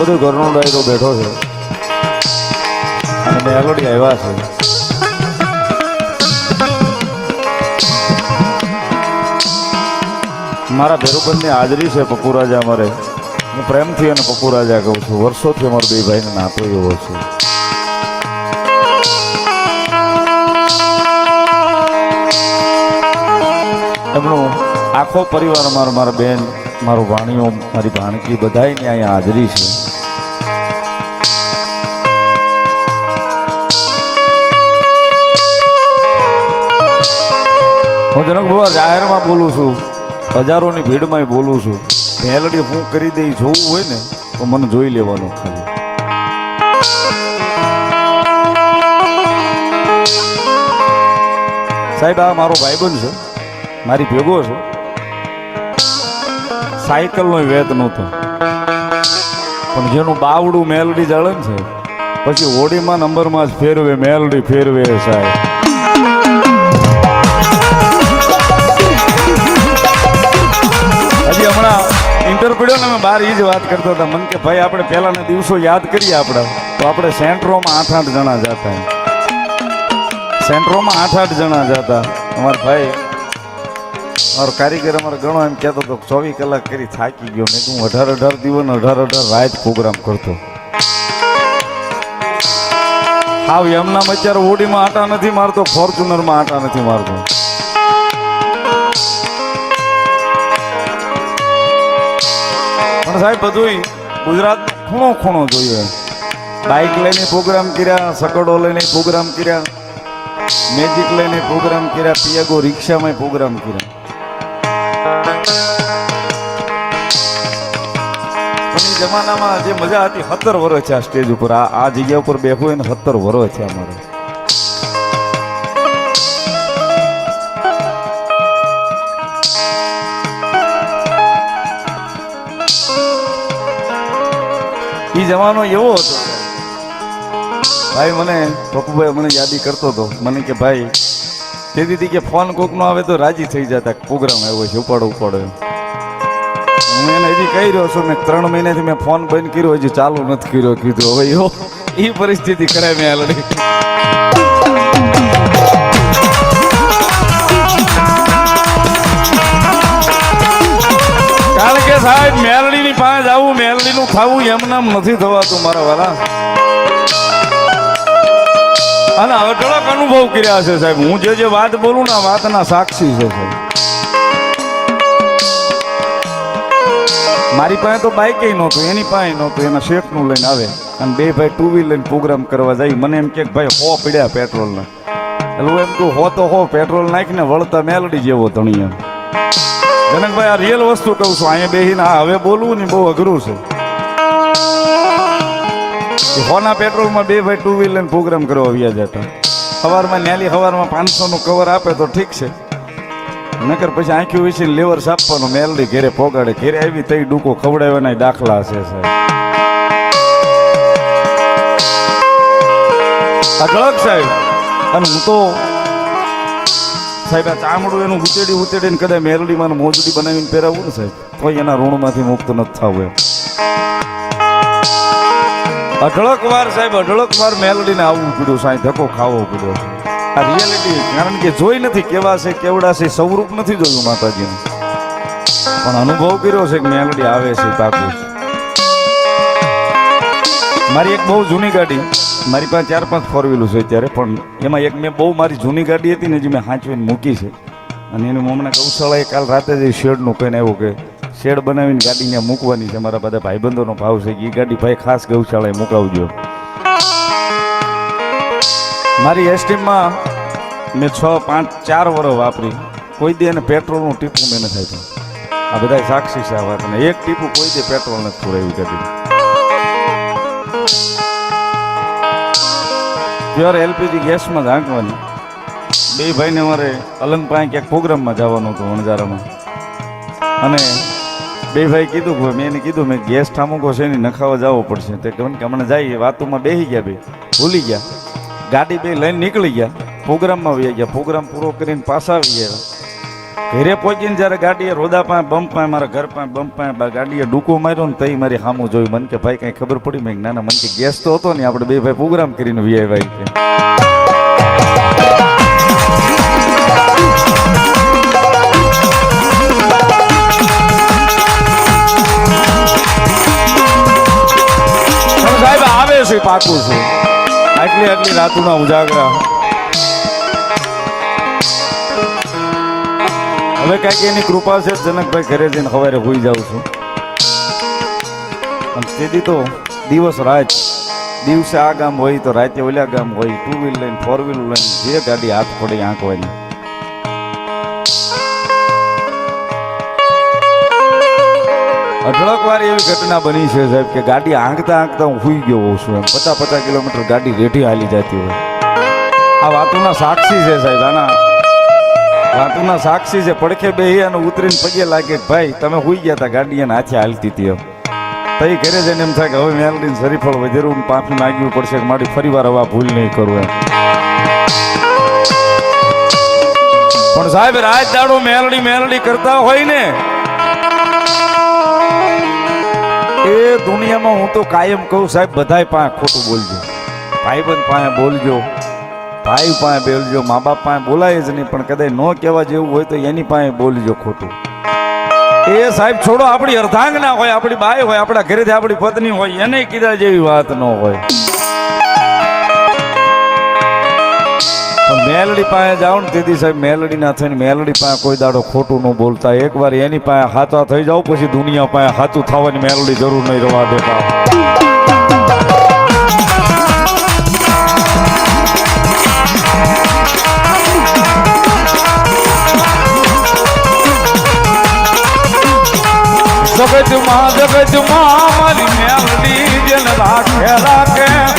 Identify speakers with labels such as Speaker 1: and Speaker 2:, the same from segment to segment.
Speaker 1: બધું ઘરનો ડાયરો બેઠો છે. અને મેલોડી આવ્યા છે. મારા ભેરુબંધની હાજરી છે પપ્પુ રાજા અમારે. હું પ્રેમથી અને પપ્પુ રાજા કહું છું, વર્ષોથી અમારો બે ભાઈને નાતો એવો છે. એમનો આખો પરિવાર અમારો, મારા બેન, મારો વાણીઓ, મારી ભાણકી બધાની અહીંયા હાજરી છે. હું જનક જાહેરમાં બોલું છું. હજારોની ભીડમાં બોલું છું. મેલડી હું કરી દઈ જોવું હોય ને, તો મને જોઈ લેવાનું ખાલી. સાહેબ, આ મારો ભાઈબંધ છે. મારી ભેગો છે. સાયકલનો વેત નહોતો. પણ જેનું બાવડું મેલડી જળન છે પછી હોડીમાં નંબરમાં જ ફેરવે, મેલડી ફેરવે સાહેબ. પડ્યો અમે બહાર એ જ વાત કરતા હતા. મને કે ભાઈ, આપણે પહેલાના દિવસો યાદ કરીએ આપણે. તો આપણે સેન્ટ્રોમાં આઠ આઠ જણા જતા. સેન્ટ્રોમાં આઠ આઠ જણા જતા. અમારા ભાઈ, અમારો કારીગર અમારો ઘણો એમ કહેતો હતો ચોવીસ કલાક કરી થાકી ગયો. મેં હું અઢાર અઢાર દિવસ અઢાર અઢાર રાત પ્રોગ્રામ કરતો. હાવ એમના અત્યારે ઓડીમાં આટા નથી મારતો, ફોર્ચ્યુનરમાં આટા નથી મારતો. સાહેબ બધું ગુજરાત ખૂણો ખૂણો જોઈએ. બાઇક લઈને પ્રોગ્રામ કર્યા સકડો લઈને પ્રોગ્રામ કર્યા મેજિક લઈને પ્રોગ્રામ કર્યા પિયાગો રિક્ષામાં પ્રોગ્રામ કર્યા. જમાનામાં જે મજા હતી, સત્તર વર્ષ છે આ સ્ટેજ ઉપર. આ જગ્યા ઉપર બેઠું હોય ને, સત્તર વર્ષ છે અમારે એ જમાનો એવો હતો. ભાઈ, મને પપ્પુભાઈ મને યાદી કરતો હતો મને કે, ભાઈ, તે દીધી કે ફોન કોકનો આવે તો રાજી થઈ જતા પ્રોગ્રામ આવ્યો છે, ઉપાડો ઉપાડો હું એને હજી કહી રહ્યો છું, મેં ત્રણ મહિનાથી મેં ફોન બંધ કર્યો, હજી ચાલુ નથી કર્યો, કીધું, હવે એ પરિસ્થિતિ કરાય મેં કે સાહેબ મેલડીની પાસે જવું મેલડીનું ખાવું એમનામ નથી થવાતું મારા વાલા. અને અઢળક અનુભવ કર્યા છે સાહેબ. હું જે જે વાત બોલું ને વાતના સાક્ષી છે સાહેબ. મારી પાસે તો બાઇક નહોતું, એની પાસે નહોતું, એના શેઠનું લઈને આવે. અને બે ભાઈ ટુ વ્હીલ લઈને પ્રોગ્રામ કરવા જાય. મને એમ કે ભાઈ હો પડ્યા પેટ્રોલના એટલે એમ તું હો તો હો પેટ્રોલ નાખીને વળતા મેલડી જેવો ધણી એમ જનકભાઈ, આ રિયલ વસ્તુ કહું છું. અહીંયા બેહીને આ હવે બોલવું ને બહુ અઘરું છે. હોના પેટ્રોલમાં બે ભાઈ ટુ વ્હીલર પ્રોગ્રામ કરવા વ્યાજ જતા સવારમાં ન્યાલી સવારમાં પાંચસોનું કવર આપે તો ઠીક છે. નકર પછી આંખ્યું વિશે લેવર સાપવાનું મેલડી ઘેરે પોગાડે. ઘેરે આવી તઈ ડૂકો ખવડાવવાના દાખલા છે, સાહેબ. અઢળક સાહેબ. અને હું તો સાહેબ, આ ચામડું એનું ઉતેડી ઉતેડીને કદાચ મેલડીમાં મોજડી બનાવીને પહેરાવું ને સાહેબ તો એના ઋણમાંથી મુક્ત નથી થવું એમ. અઢળક વાર સાહેબ, અઢળક વાર મેલડીને આવવું પડ્યું સાહેબ ધક્કો ખાવો પડ્યો. આ રિયાલિટી કારણ કે જોઈ નથી કેવા છે, કેવડા છે સ્વરૂપ નથી જોયું માતાજીનું. પણ અનુભવ કર્યો છે કે મેલડી આવે છે પાકું. મારી એક બહુ જૂની ગાડી. મારી પાસે ચાર પાંચ ફોર વ્હીલું છે અત્યારે પણ એમાં એક મેં બહુ મારી જૂની ગાડી હતી ને જે મેં હાંચવીને મૂકી છે. અને એનું હમણાં ગૌશાળાએ કાલ રાતે જ શેડનું કહીને આવ્યું કે શેડ બનાવીને ગાડી ત્યાં મૂકવાની છે. મારા બધા ભાઈબંધોનો ભાવ છે એ ગાડી ભાઈ ખાસ ગૌશાળાએ મુકાવજો. મારી એસટીમાં મેં છ, પાંચ, ચાર વર્ષ વાપરી. કોઈ દે એને પેટ્રોલનું ટીપું મેં નથી આપ્યું આ બધા સાક્ષી છે આ વાતને. એક ટીપું કોઈ દે પેટ્રોલ નથી પુરાવ્યું ગાડી પ્યોર એલપીજી ગેસમાં જ બે ભાઈને મારે અલંગ પાસે ક્યાંક પ્રોગ્રામમાં જવાનું હતું વણઝારામાં. અને બે ભાઈ કીધું કે મેં એને કીધું, મેં ગેસ ઠામુકો છે એની નખાવા જવો પડશે. તે કહે કે હમણાં જઈએ વાતોમાં બેસી ગયા બે, ભૂલી ગયા. ગાડી બે લઈને નીકળી ગયા. પ્રોગ્રામમાં વહી ગયા. પ્રોગ્રામ પૂરો કરીને પાછા આવી ગયા. ઘરે પહોંચીને જ્યારે ગાડીએ રોદા પાસે બમ્પ પાસે, મારા ઘર પાસે બમ્પ પાસે ગાડીએ ડૂકો માર્યો ને તઈ મારી સામું જોયું. મને કે ભાઈ કઈ ખબર પડી? મેં નાના મને કે ગેસ તો હતો ને આપણે બે ભાઈ પ્રોગ્રામ કરીને વી આવ્યા કે સાહેબ, આવે છે પાકું છે. આટલી આટલી રાતુના ઉજાગરા. હવે કાંઈક એની કૃપા છે જનકભાઈ ઘરે જઈને સવારે હોઈ જાઉં છું. અને તેથી તો દિવસ રાત દિવસે આ ગામ હોય તો રાતે ઓલા ગામ હોય ટુ વ્હીલ લઈને ફોર વ્હીલ લઈને જે ગાડી હાથ પડે આંકવાની. અઢળક વાર એવી ઘટના બની છે સાહેબ કે ગાડી આંકતા આંકતા હું સુઈ ગયો હોઉં છું એમ. પચાસ પચાસ કિલોમીટર ગાડી રેઠી હાલી જતી હોય. આ વાતોના સાક્ષી છે સાહેબ, આના વાતોના સાક્ષી છે પડખે બે અને ઉતરીને પગે લાગે, ભાઈ, તમે સુઈ ગયા હતા ગાડી એને હાથે હાલતી હતી એમ. તઈ ઘરે જઈને એમ થાય કે, હવે મેલડીને શરીફળ વધેરું પાપી માગ્યું પડશે કે મારી ફરી વાર હવે ભૂલ નહીં કરું એમ. પણ સાહેબ રાત દાડો મેલડી મેલડી કરતા હોય ને, એ દુનિયામાં હું તો કાયમ કહું, સાહેબ, બધાય પાસે ખોટું બોલજો. ભાઈબંધ પાસે બોલજો. ભાઈ પાસે બોલજો, મા બાપ પાસે બોલાય જ નહીં, પણ કદાચ ન કહેવા જેવું હોય તો એની પાસે બોલજો ખોટું. એ સાહેબ છોડો, આપણી અર્ધાંગના હોય, આપણી બાઈ હોય, આપણા ઘરેથી આપણી પત્ની હોય, એને કીધા જેવી વાત ન હોય. મેલડી પાસે જાઓ ને દીદી સાહેબ, મેલડી ના થઈને મેલડી પાસે કોઈ દાડો ખોટું ન બોલતા. એકવાર એની પાસે હાથા થઈ જાવ પછી દુનિયા પાસે હાથું થવાની મેલડી જરૂર નહીં રવા દેતા જગતમાં જગતમાં મારી મેલડી રાખે રાખે રાખે.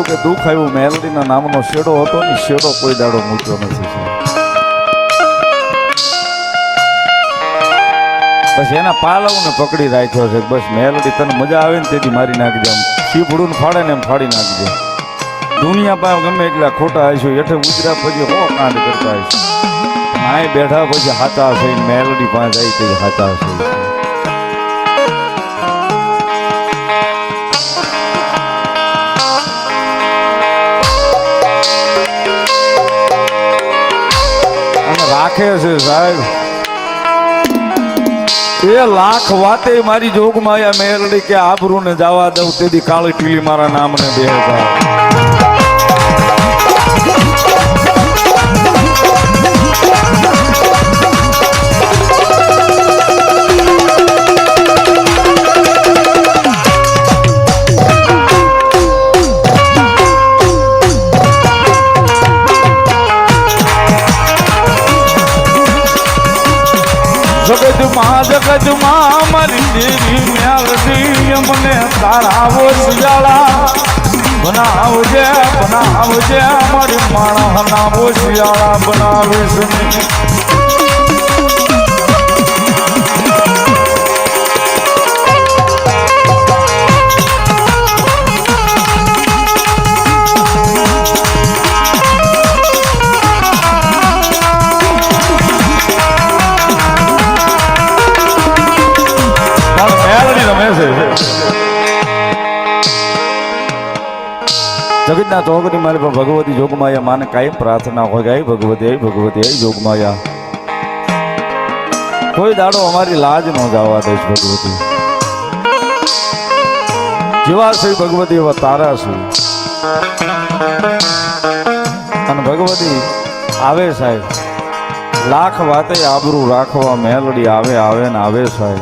Speaker 1: આવ્યું કે દુઃખ આવ્યું, મેલડીના નામનો શેડો હતો ને શેડો કોઈ દાડો મૂક્યો નથી બસ એના પાલવને પકડી રાખ્યો છે. બસ મેલડી તને મજા આવે ને તેથી મારી નાખજે આમ. શીપડું ફાડે ને એમ ફાડી નાખજે. દુનિયા પાસે ગમે એટલા ખોટા હશો, હેઠે ઉતર્યા પછી હો કાંડ કરતા હશે. નાય બેઠા પછી હાચા છે મેલડી પાસે જાય તે હાચા છે સાહેબ. એ લાખ વાતે મારી જોગમાયા મેરડી કે આભરૂ ને જવા દઉં, તેથી કાળી ટીલી મારા નામને બેહતા જગતમાં જગતમાં મારી દેવી મેલડી મને તારાવો શિયાળા. બનાવજે બનાવજે, મારી માણસના શિયાળા, બનાવીશ ને જગતના ચોકની મારે પણ ભગવતી જોગમાયા માને કાંઈ પ્રાર્થના હોય, ગાય ભગવતી ભગવતી જોગમાયા. કોઈ દાડો અમારી લાજ ન જવા દઈશ ભગવતી. જેવા શ્રી ભગવતી એવા તારા છું. અને ભગવતી આવે સાહેબ. લાખ વાતે આબરૂ રાખવા મેલડી આવે આવે ને આવે સાહેબ.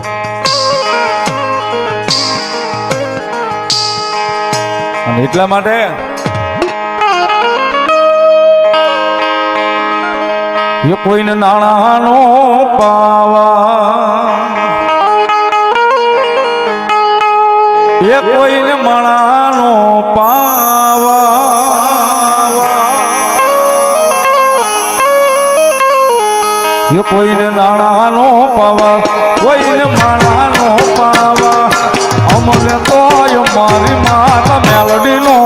Speaker 1: એટલા માટે એ કોઈને નાણાનો પાવા. એ કોઈને મણાનો પાવા. એ કોઈને નાણાનો પાવા, કોઈને માણાનો પાવા. અમને તો મારી માતા મેલડીનો